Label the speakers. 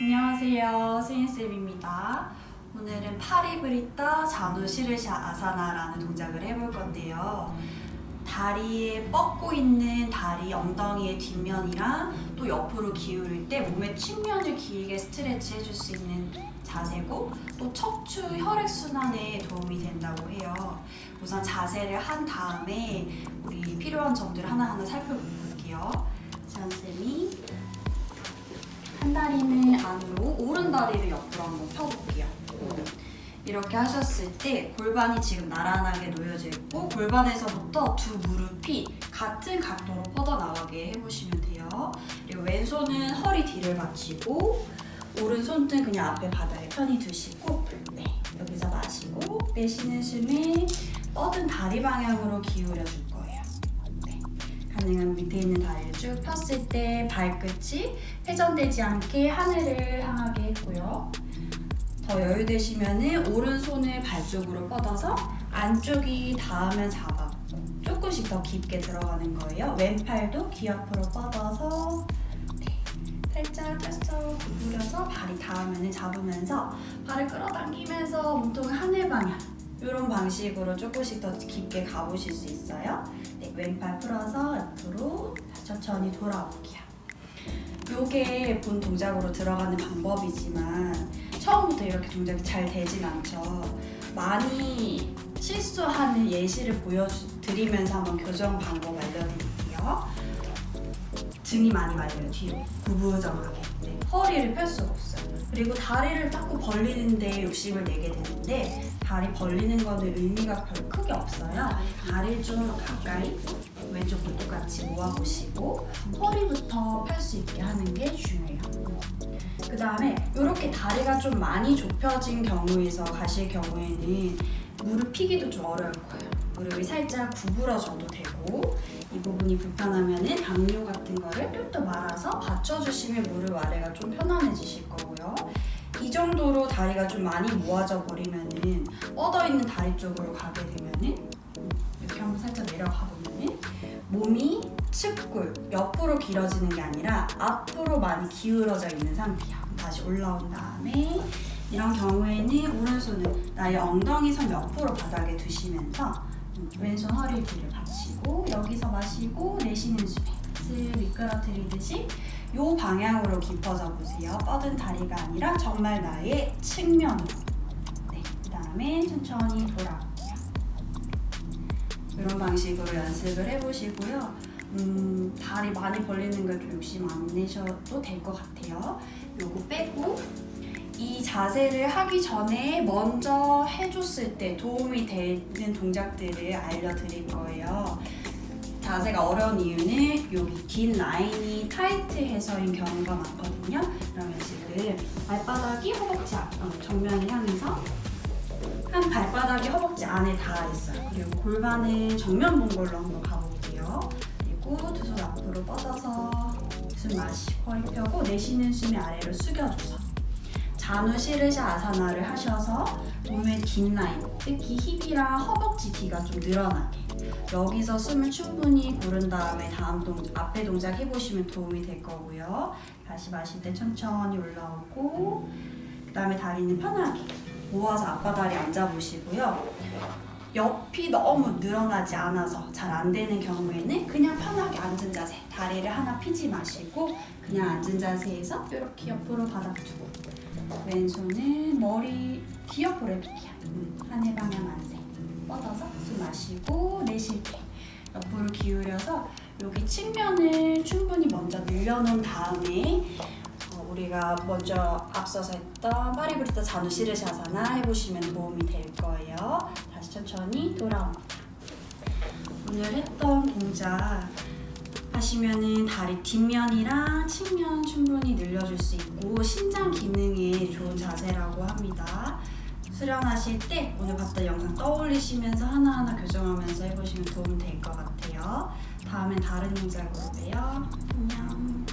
Speaker 1: 안녕하세요. 스인쌤입니다. 오늘은 파리브리타 자누 시르샤 아사나라는 동작을 해볼 건데요. 다리에 뻗고 있는 다리 엉덩이의 뒷면이랑 또 옆으로 기울일 때 몸의 측면을 길게 스트레치 해줄 수 있는 자세고 또 척추 혈액순환에 도움이 된다고 해요. 우선 자세를 한 다음에 우리 필요한 점들을 하나하나 살펴볼게요. 지연쌤이 한 다리는 안으로 오른 다리를 옆으로 한번 펴볼게요. 이렇게 하셨을 때 골반이 지금 나란하게 놓여져 있고 골반에서부터 두 무릎이 같은 각도로 뻗어나가게 해보시면 돼요. 그리고 왼손은 허리 뒤를 받치고 오른손은 그냥 앞에 바닥에 편히 두시고 네, 여기서 마시고 내쉬는 숨에 뻗은 다리 방향으로 기울여 줄 거예요. 네, 가능한 밑에 있는 다리를 쭉 폈을 때 발끝이 회전되지 않게 하늘을 향하게 했고요. 더 여유되시면은 오른손을 발 쪽으로 뻗어서 안쪽이 닿으면 잡았고 조금씩 더 깊게 들어가는 거예요. 왼팔도 귀 앞으로 뻗어서 네, 살짝 펴서 구부려서 발이 닿으면 잡으면서 발을 끌어당기면서 몸통을 하늘 방향 이런 방식으로 조금씩 더 깊게 가보실 수 있어요. 네, 왼팔 풀어서 옆으로 천천히 돌아올게요. 요게 본 동작으로 들어가는 방법이지만 처음부터 이렇게 동작이 잘 되진 않죠. 많이 실수하는 예시를 보여드리면서 한번 교정 방법 알려드릴게요. 등이 많이 말려요, 뒤로. 구부정하게. 네, 허리를 펼 수가 없어요. 그리고 다리를 자꾸 벌리는 데 욕심을 내게 되는데 다리 벌리는 거는 의미가 별 크게 없어요. 다리를 좀 가까이 왼쪽도 똑같이 모아보시고 허리부터 펼 수 있게 하는 게 중요해요. 그 다음에 이렇게 다리가 좀 많이 좁혀진 경우에서 가실 경우에는 무릎 피기도 좀 어려울 거예요. 무릎이 살짝 구부러져도 되고 이 부분이 불편하면은 당뇨 같은 거를 뚝뚝 말아서 받쳐주시면 무릎 아래가 좀 편안해지실 거고요. 이 정도로 다리가 좀 많이 모아져 버리면은 뻗어 있는 다리 쪽으로 가게 되면은 이렇게 한번 살짝 내려가 보면은 몸이 측골 옆으로 길어지는 게 아니라 앞으로 많이 기울어져 있는 상태야. 다시 올라온 다음에 이런 경우에는 오른손은 나의 엉덩이 선 옆으로 바닥에 두시면서 음, 왼손 허리 뒤를 받치고 여기서 마시고 내쉬는 숨에 슬 미끄러뜨리듯이 요 방향으로 깊어져 보세요. 뻗은 다리가 아니라 정말 나의 측면으로. 네, 그 다음에 천천히 돌아올게요. 이런 방식으로 연습을 해보시고요. 음, 다리 많이 벌리는 걸 좀 욕심 안 내셔도 될 것 같아요. 요거 빼고 이 자세를 하기 전에 먼저 해줬을 때 도움이 되는 동작들을 알려드릴 거예요. 자세가 어려운 이유는 여기 긴 라인이 타이트해서인 경우가 많거든요. 그러면 지금 발바닥이 허벅지 앞, 어, 정면을 향해서 한 발바닥이 허벅지 안에 닿아 있어요. 그리고 골반은 정면 본 걸로 한번 가볼게요. 그리고 두 손 앞으로 뻗어서 숨 마시고 허리 펴고 내쉬는 숨이 아래로 숙여줘서 잔우 시르샤 아사나를 하셔서 몸의 긴 라인, 특히 힙이랑 허벅지 뒤가 좀 늘어나게 여기서 숨을 충분히 고른 다음에 다음 동 앞에 동작 해보시면 도움이 될 거고요. 다시 마실 때 천천히 올라오고 그 다음에 다리는 편하게 모아서 앞바다리 앉아보시고요. 옆이 너무 늘어나지 않아서 잘 안 되는 경우에는 그냥 편하게 앉은 자세 다리를 하나 피지 마시고 그냥 앉은 자세에서 이렇게 옆으로 바닥 두고 왼손은 머리 해볼게요 음, 하늘 방향 안세 뻗어서 숨 마시고 내쉴 때 옆으로 기울여서 여기 측면을 충분히 먼저 늘려놓은 다음에 어, 우리가 먼저 앞서서 했던 파리브리타 자누 시르샤사나 해보시면 도움이 될 거예요. 다시 천천히 돌아옵니다. 오늘 했던 동작 하시면은 다리 뒷면이랑 측면 충분히 늘려줄 수 있고 신장 기능 수련하실 때 오늘 봤던 영상 떠올리시면서 하나하나 교정하면서 해보시면 도움 될 것 같아요. 다음엔 다른 동작으로 봬요. 안녕.